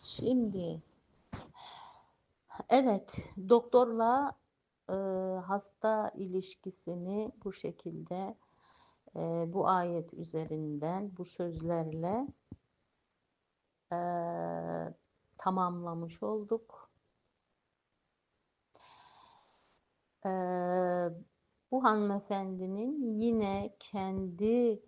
Şimdi evet doktorla e, hasta ilişkisini bu şekilde e, bu ayet üzerinden bu sözlerle e, tamamlamış olduk. E, bu hanımefendinin yine kendi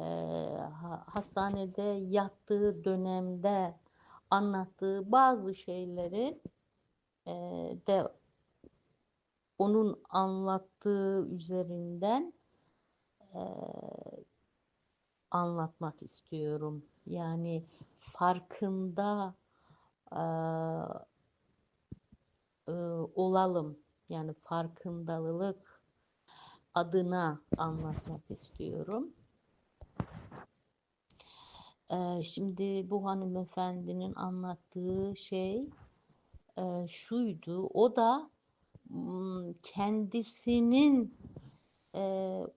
e, hastanede yattığı dönemde anlattığı bazı şeyleri e, de onun anlattığı üzerinden e, anlatmak istiyorum. Yani farkında e, e, olalım. Yani farkındalık adına anlatmak istiyorum. Şimdi bu hanımefendinin anlattığı şey şuydu. O da kendisinin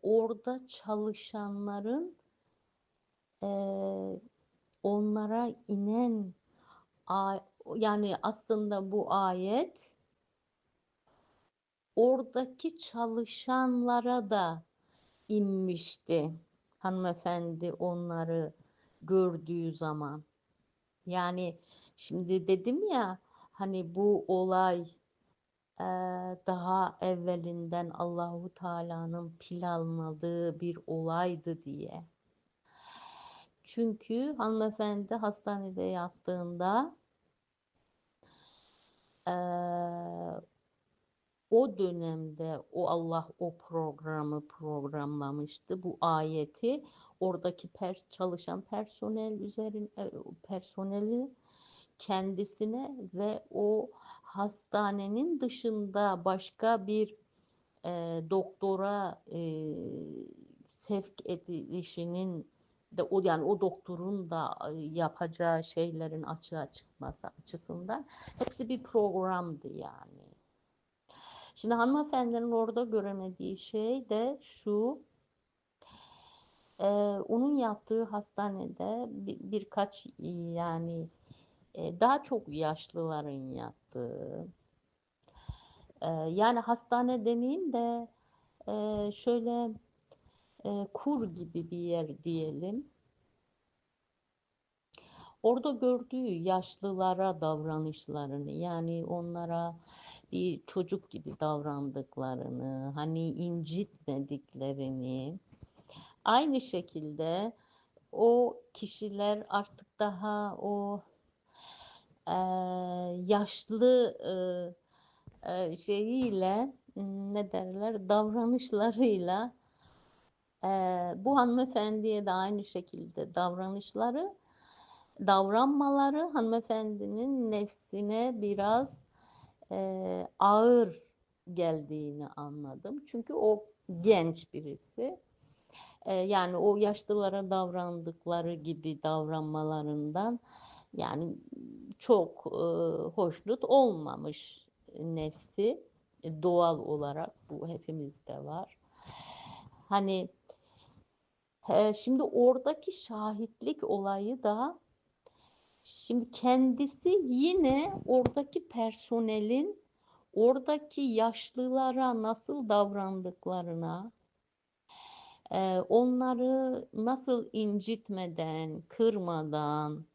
orada çalışanların onlara inen yani aslında bu ayet oradaki çalışanlara da inmişti. Hanımefendi onları gördüğü zaman. Yani şimdi dedim ya hani bu olay e, daha evvelinden Allahu Teala'nın planladığı bir olaydı diye. Çünkü hanımefendi hastanede yattığında e, o dönemde o Allah o programı programlamıştı. Bu ayeti oradaki pers çalışan personel üzerin e, personeli kendisine ve o hastanenin dışında başka bir e, doktora e, sevk edilişinin de o yani o doktorun da e, yapacağı şeylerin açığa çıkması açısından hepsi bir programdı yani. Şimdi hanımefendinin orada göremediği şey de şu e, onun yaptığı hastanede bir, birkaç yani e, daha çok yaşlıların yattığı e, yani hastane demeyeyim de e, şöyle e, kur gibi bir yer diyelim. Orada gördüğü yaşlılara davranışlarını yani onlara bir çocuk gibi davrandıklarını, hani incitmediklerini, aynı şekilde o kişiler artık daha o e, yaşlı e, e, şeyiyle ne derler davranışlarıyla e, bu hanımefendiye de aynı şekilde davranışları davranmaları hanımefendinin nefsine biraz ağır geldiğini anladım. Çünkü o genç birisi. Yani o yaşlılara davrandıkları gibi davranmalarından yani çok e, hoşnut olmamış nefsi e, doğal olarak bu hepimizde var. Hani şimdi oradaki şahitlik olayı da Şimdi kendisi yine oradaki personelin oradaki yaşlılara nasıl davrandıklarına, e, onları nasıl incitmeden, kırmadan,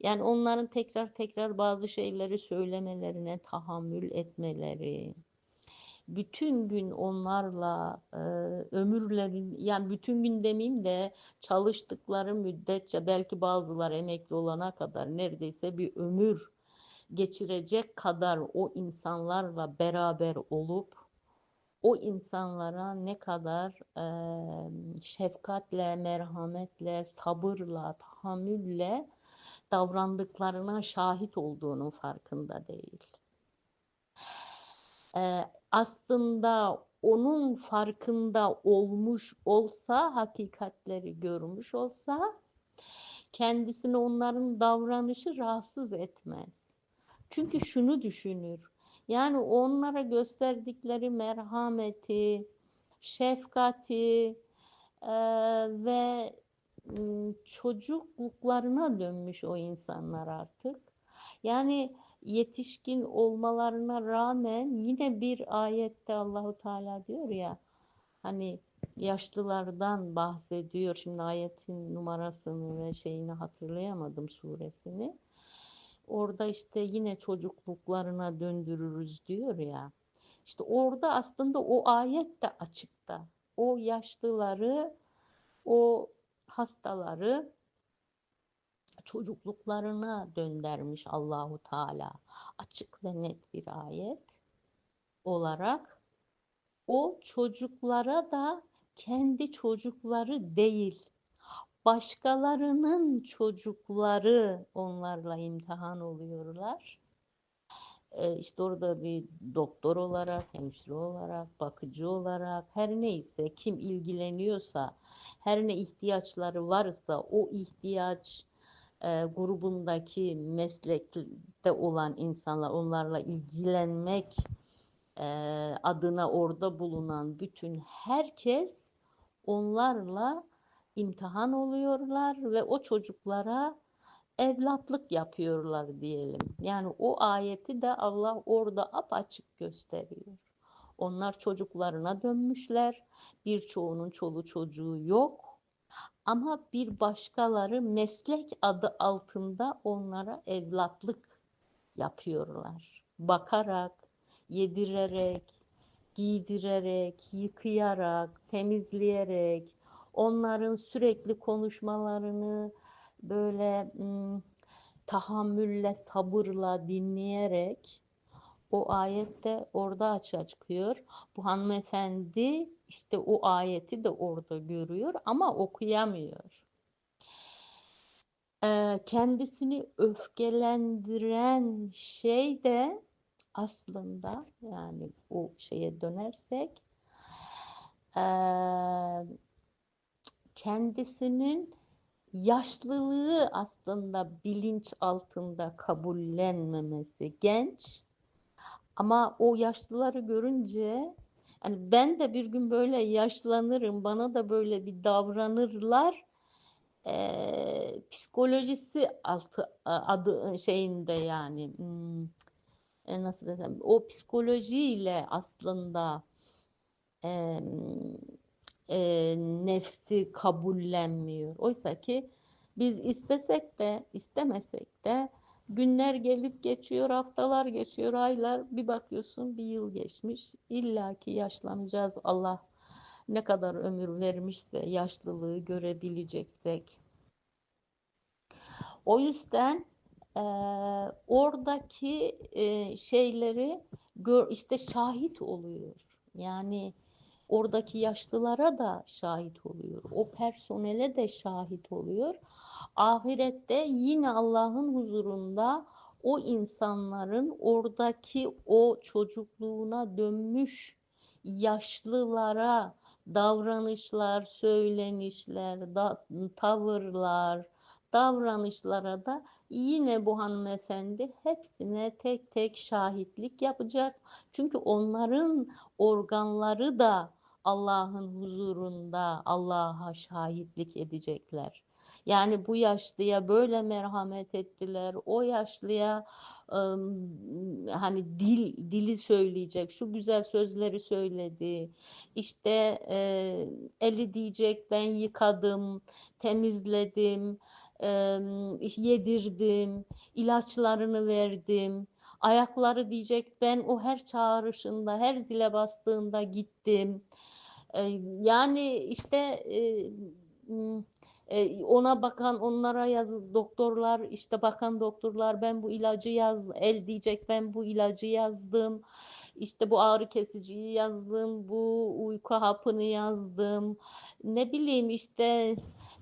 yani onların tekrar tekrar bazı şeyleri söylemelerine tahammül etmeleri, bütün gün onlarla e, ömürlerin yani bütün gün demeyeyim de çalıştıkları müddetçe belki bazılar emekli olana kadar neredeyse bir ömür geçirecek kadar o insanlarla beraber olup o insanlara ne kadar e, şefkatle, merhametle, sabırla, tahammülle davrandıklarına şahit olduğunun farkında değil. E, aslında onun farkında olmuş olsa, hakikatleri görmüş olsa kendisini onların davranışı rahatsız etmez. Çünkü şunu düşünür. Yani onlara gösterdikleri merhameti, şefkati e, ve çocukluklarına dönmüş o insanlar artık. Yani yetişkin olmalarına rağmen yine bir ayette Allahu Teala diyor ya hani yaşlılardan bahsediyor. Şimdi ayetin numarasını ve şeyini hatırlayamadım suresini. Orada işte yine çocukluklarına döndürürüz diyor ya. İşte orada aslında o ayet de açıkta. O yaşlıları, o hastaları çocukluklarına döndürmüş Allahu Teala. Açık ve net bir ayet olarak o çocuklara da kendi çocukları değil, başkalarının çocukları onlarla imtihan oluyorlar. Ee, işte orada bir doktor olarak, hemşire olarak, bakıcı olarak, her neyse kim ilgileniyorsa, her ne ihtiyaçları varsa o ihtiyaç e, grubundaki meslekte olan insanlar, onlarla ilgilenmek e, adına orada bulunan bütün herkes onlarla imtihan oluyorlar ve o çocuklara evlatlık yapıyorlar diyelim. Yani o ayeti de Allah orada apaçık gösteriyor. Onlar çocuklarına dönmüşler. Birçoğunun çolu çocuğu yok. Ama bir başkaları meslek adı altında onlara evlatlık yapıyorlar. Bakarak, yedirerek, giydirerek, yıkayarak, temizleyerek, onların sürekli konuşmalarını böyle tahammülle, sabırla dinleyerek o ayette orada açığa çıkıyor. Bu hanımefendi işte o ayeti de orada görüyor ama okuyamıyor. Ee, kendisini öfkelendiren şey de aslında yani o şeye dönersek kendisinin yaşlılığı aslında bilinç altında kabullenmemesi genç ama o yaşlıları görünce yani ben de bir gün böyle yaşlanırım bana da böyle bir davranırlar e, psikolojisi altı adı şeyinde yani hmm, e, nasıl desem o psikolojiyle aslında e, e, nefsi kabullenmiyor. Oysa ki biz istesek de istemesek de günler gelip geçiyor, haftalar geçiyor, aylar bir bakıyorsun bir yıl geçmiş. İlla ki yaşlanacağız Allah ne kadar ömür vermişse yaşlılığı görebileceksek. O yüzden e, oradaki e, şeyleri gör, işte şahit oluyor. Yani oradaki yaşlılara da şahit oluyor. O personele de şahit oluyor. Ahirette yine Allah'ın huzurunda o insanların oradaki o çocukluğuna dönmüş yaşlılara davranışlar, söylenişler, da, tavırlar, davranışlara da yine bu hanımefendi hepsine tek tek şahitlik yapacak. Çünkü onların organları da Allah'ın huzurunda Allah'a şahitlik edecekler. Yani bu yaşlıya böyle merhamet ettiler. O yaşlıya hani dil dili söyleyecek, şu güzel sözleri söyledi. İşte eli diyecek ben yıkadım, temizledim, yedirdim, ilaçlarını verdim. Ayakları diyecek ben o her çağrışında, her zile bastığında gittim. E, yani işte e, e, ona bakan onlara yaz doktorlar işte bakan doktorlar ben bu ilacı yaz el diyecek ben bu ilacı yazdım işte bu ağrı kesiciyi yazdım bu uyku hapını yazdım ne bileyim işte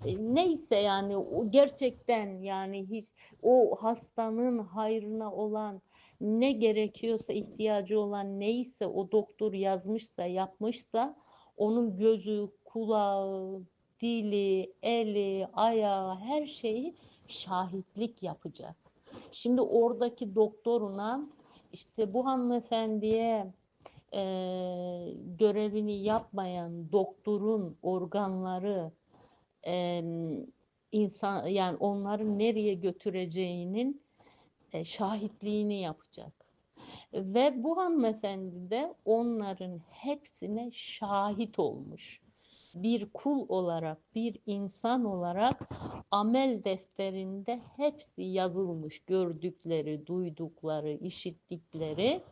e, neyse yani gerçekten yani hiç o hastanın hayrına olan ne gerekiyorsa ihtiyacı olan neyse o doktor yazmışsa yapmışsa onun gözü kulağı dili, eli, ayağı, her şeyi şahitlik yapacak. Şimdi oradaki doktoruna işte bu hanımefendiye e, görevini yapmayan doktorun organları e, insan yani onları nereye götüreceğinin şahitliğini yapacak. Ve bu hanımefendi de onların hepsine şahit olmuş. Bir kul olarak, bir insan olarak amel defterinde hepsi yazılmış. Gördükleri, duydukları, işittikleri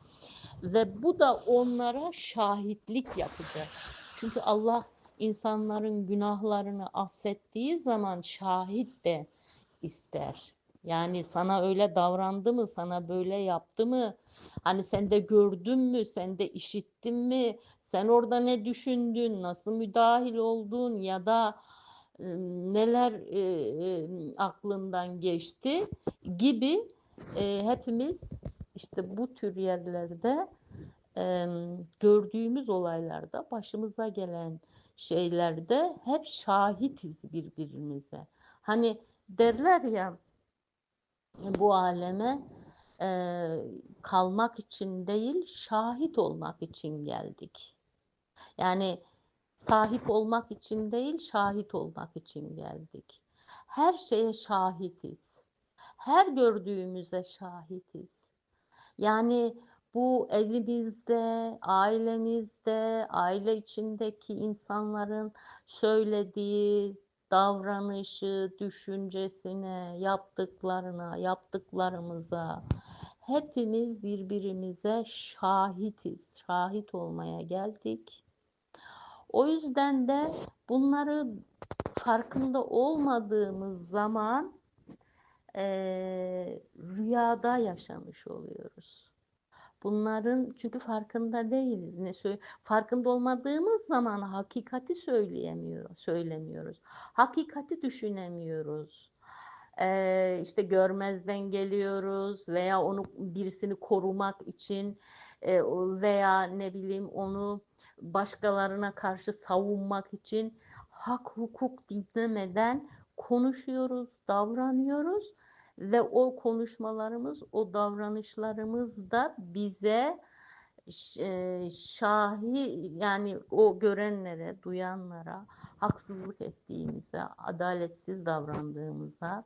ve bu da onlara şahitlik yapacak. Çünkü Allah insanların günahlarını affettiği zaman şahit de ister. Yani sana öyle davrandı mı, sana böyle yaptı mı? Hani sen de gördün mü, sen de işittin mi? Sen orada ne düşündün, nasıl müdahil oldun ya da ıı, neler e, e, aklından geçti gibi e, hepimiz işte bu tür yerlerde e, gördüğümüz olaylarda başımıza gelen şeylerde hep şahitiz birbirimize. Hani derler ya bu aleme e, kalmak için değil şahit olmak için geldik. Yani sahip olmak için değil şahit olmak için geldik. Her şeye şahitiz. Her gördüğümüze şahitiz. Yani bu evimizde, ailemizde, aile içindeki insanların söylediği, davranışı, düşüncesine, yaptıklarına, yaptıklarımıza hepimiz birbirimize şahitiz. Şahit olmaya geldik. O yüzden de bunları farkında olmadığımız zaman e, rüyada yaşamış oluyoruz. Bunların çünkü farkında değiliz. Ne söyle farkında olmadığımız zaman hakikati söyleyemiyoruz, söylemiyoruz. Hakikati düşünemiyoruz. Ee, işte görmezden geliyoruz veya onu birisini korumak için e, veya ne bileyim onu başkalarına karşı savunmak için hak hukuk dinlemeden konuşuyoruz, davranıyoruz ve o konuşmalarımız, o davranışlarımız da bize e, şahi yani o görenlere, duyanlara haksızlık ettiğimize, adaletsiz davrandığımıza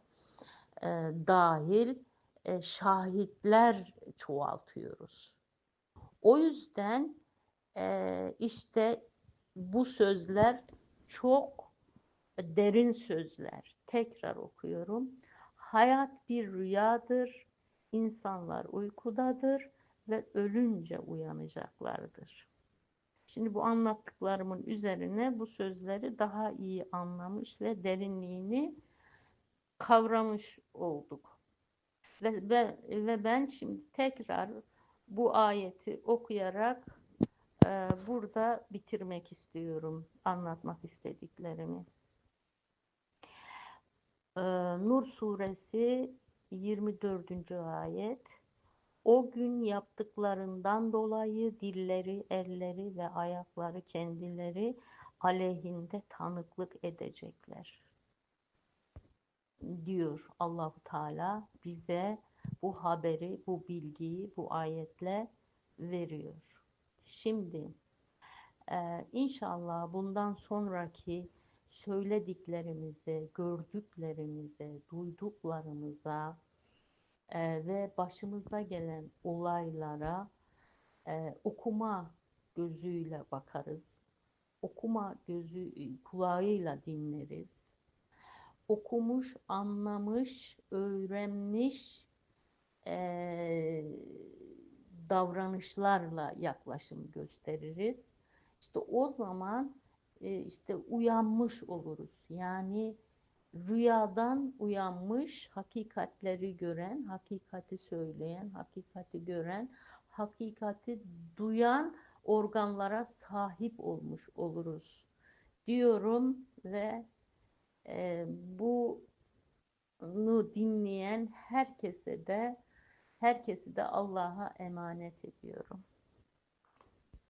e, dahil e, şahitler çoğaltıyoruz. O yüzden e, işte bu sözler çok derin sözler. Tekrar okuyorum. Hayat bir rüyadır, insanlar uykudadır ve ölünce uyanacaklardır. Şimdi bu anlattıklarımın üzerine bu sözleri daha iyi anlamış ve derinliğini kavramış olduk. Ve, ve, ve ben şimdi tekrar bu ayeti okuyarak e, burada bitirmek istiyorum anlatmak istediklerimi. Ee, Nur suresi 24. ayet O gün yaptıklarından dolayı dilleri, elleri ve ayakları kendileri aleyhinde tanıklık edecekler. Diyor Allahu Teala bize bu haberi, bu bilgiyi bu ayetle veriyor. Şimdi e, inşallah bundan sonraki söylediklerimize, gördüklerimize, duyduklarımıza e, ve başımıza gelen olaylara e, okuma gözüyle bakarız. Okuma gözü kulağıyla dinleriz. Okumuş, anlamış, öğrenmiş e, davranışlarla yaklaşım gösteririz. İşte o zaman e, işte uyanmış oluruz. Yani rüyadan uyanmış, hakikatleri gören, hakikati söyleyen, hakikati gören, hakikati duyan organlara sahip olmuş oluruz diyorum ve e, bunu dinleyen herkese de herkesi de Allah'a emanet ediyorum.